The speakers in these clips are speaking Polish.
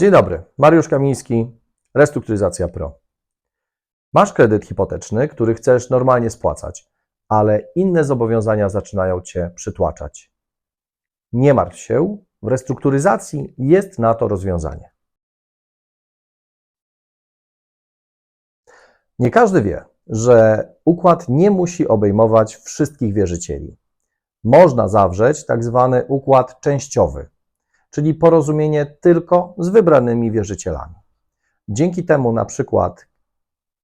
Dzień dobry, Mariusz Kamiński, Restrukturyzacja Pro. Masz kredyt hipoteczny, który chcesz normalnie spłacać, ale inne zobowiązania zaczynają cię przytłaczać. Nie martw się, w restrukturyzacji jest na to rozwiązanie. Nie każdy wie, że układ nie musi obejmować wszystkich wierzycieli. Można zawrzeć tak zwany układ częściowy, czyli porozumienie tylko z wybranymi wierzycielami. Dzięki temu na przykład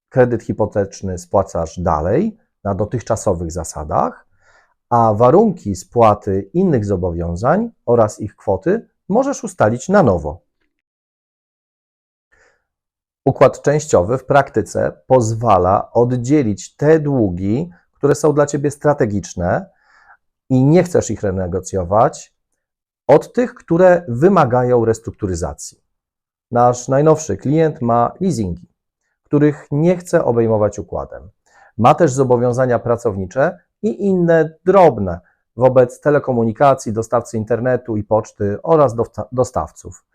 kredyt hipoteczny spłacasz dalej na dotychczasowych zasadach, a warunki spłaty innych zobowiązań oraz ich kwoty możesz ustalić na nowo. Układ częściowy w praktyce pozwala oddzielić te długi, które są dla ciebie strategiczne i nie chcesz ich renegocjować, od tych, które wymagają restrukturyzacji. Nasz najnowszy klient ma leasingi, których nie chce obejmować układem. Ma też zobowiązania pracownicze i inne drobne wobec telekomunikacji, dostawcy internetu i poczty oraz dostawców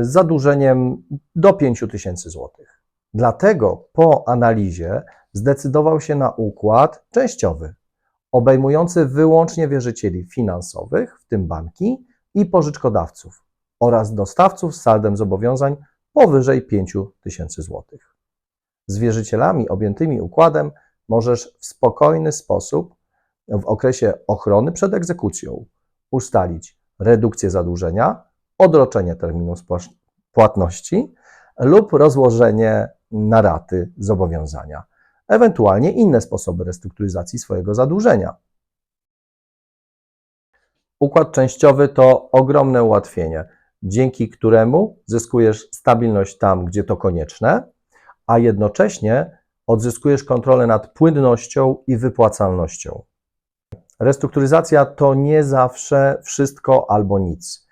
z zadłużeniem do 5 tysięcy złotych. Dlatego po analizie zdecydował się na układ częściowy, obejmujący wyłącznie wierzycieli finansowych, w tym banki i pożyczkodawców oraz dostawców z saldem zobowiązań powyżej 5 tysięcy złotych. Z wierzycielami objętymi układem możesz w spokojny sposób w okresie ochrony przed egzekucją ustalić redukcję zadłużenia, odroczenie terminu płatności lub rozłożenie na raty zobowiązania, ewentualnie inne sposoby restrukturyzacji swojego zadłużenia. Układ częściowy to ogromne ułatwienie, dzięki któremu zyskujesz stabilność tam, gdzie to konieczne, a jednocześnie odzyskujesz kontrolę nad płynnością i wypłacalnością. Restrukturyzacja to nie zawsze wszystko albo nic.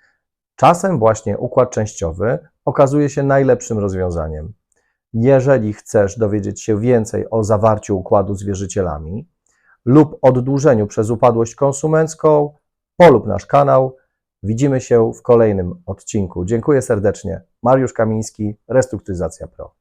Czasem właśnie układ częściowy okazuje się najlepszym rozwiązaniem. Jeżeli chcesz dowiedzieć się więcej o zawarciu układu z wierzycielami lub oddłużeniu przez upadłość konsumencką, polub nasz kanał. Widzimy się w kolejnym odcinku. Dziękuję serdecznie. Mariusz Kamiński, Restrukturyzacja Pro.